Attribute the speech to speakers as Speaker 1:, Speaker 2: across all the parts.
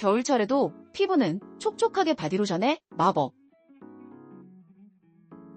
Speaker 1: 겨울철에도 피부는 촉촉하게 바디로션의 마법.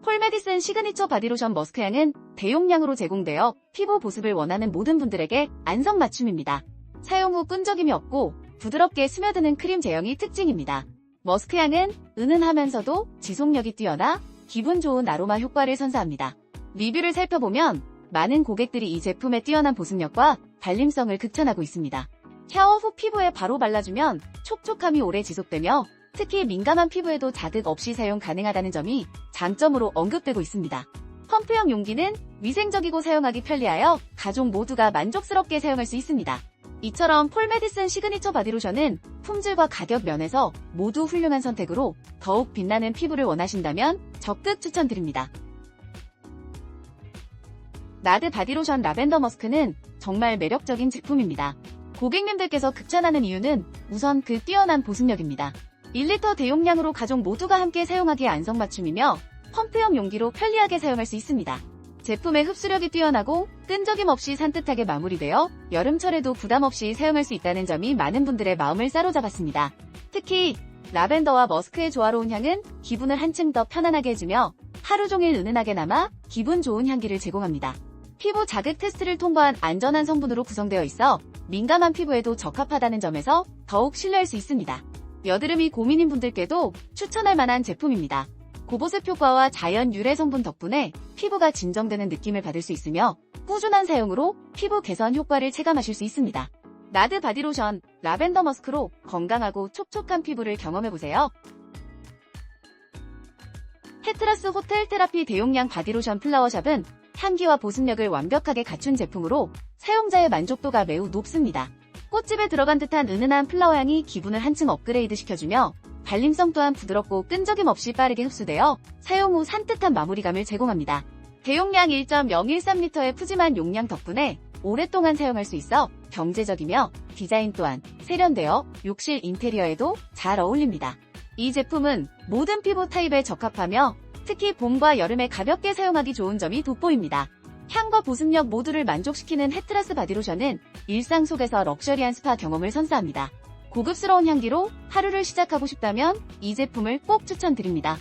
Speaker 1: 폴메디슨 시그니처 바디로션 머스크향은 대용량으로 제공되어 피부 보습을 원하는 모든 분들에게 안성맞춤입니다. 사용 후 끈적임이 없고 부드럽게 스며드는 크림 제형이 특징입니다. 머스크향은 은은하면서도 지속력이 뛰어나 기분 좋은 아로마 효과를 선사합니다. 리뷰를 살펴보면 많은 고객들이 이 제품의 뛰어난 보습력과 발림성을 극찬하고 있습니다. 샤워 후 피부에 바로 발라주면 촉촉함이 오래 지속되며 특히 민감한 피부에도 자극 없이 사용 가능하다는 점이 장점으로 언급되고 있습니다. 펌프형 용기는 위생적이고 사용하기 편리하여 가족 모두가 만족스럽게 사용할 수 있습니다. 이처럼 폴메디슨 시그니처 바디로션은 품질과 가격 면에서 모두 훌륭한 선택으로 더욱 빛나는 피부를 원하신다면 적극 추천드립니다. 나드 바디로션 라벤더 머스크는 정말 매력적인 제품입니다. 고객님들께서 극찬하는 이유는 우선 그 뛰어난 보습력입니다. 1리터 대용량으로 가족 모두가 함께 사용하기에 안성맞춤이며 펌프형 용기로 편리하게 사용할 수 있습니다. 제품의 흡수력이 뛰어나고 끈적임 없이 산뜻하게 마무리되어 여름철에도 부담 없이 사용할 수 있다는 점이 많은 분들의 마음을 사로잡았습니다. 특히 라벤더와 머스크의 조화로운 향은 기분을 한층 더 편안하게 해주며 하루 종일 은은하게 남아 기분 좋은 향기를 제공합니다. 피부 자극 테스트를 통과한 안전한 성분으로 구성되어 있어 민감한 피부에도 적합하다는 점에서 더욱 신뢰할 수 있습니다. 여드름이 고민인 분들께도 추천할 만한 제품입니다. 고보습 효과와 자연 유래 성분 덕분에 피부가 진정되는 느낌을 받을 수 있으며 꾸준한 사용으로 피부 개선 효과를 체감하실 수 있습니다. 나드 바디로션 라벤더 머스크로 건강하고 촉촉한 피부를 경험해보세요. 헤트라스 호텔 테라피 대용량 바디로션 플라워샵은 향기와 보습력을 완벽하게 갖춘 제품으로 사용자의 만족도가 매우 높습니다. 꽃집에 들어간 듯한 은은한 플라워 향이 기분을 한층 업그레이드 시켜주며 발림성 또한 부드럽고 끈적임 없이 빠르게 흡수되어 사용 후 산뜻한 마무리감을 제공합니다. 대용량 1.013L의 푸짐한 용량 덕분에 오랫동안 사용할 수 있어 경제적이며 디자인 또한 세련되어 욕실 인테리어에도 잘 어울립니다. 이 제품은 모든 피부 타입에 적합하며 특히 봄과 여름에 가볍게 사용하기 좋은 점이 돋보입니다. 향과 보습력 모두를 만족시키는 헤트라스 바디로션은 일상 속에서 럭셔리한 스파 경험을 선사합니다. 고급스러운 향기로 하루를 시작하고 싶다면 이 제품을 꼭 추천드립니다.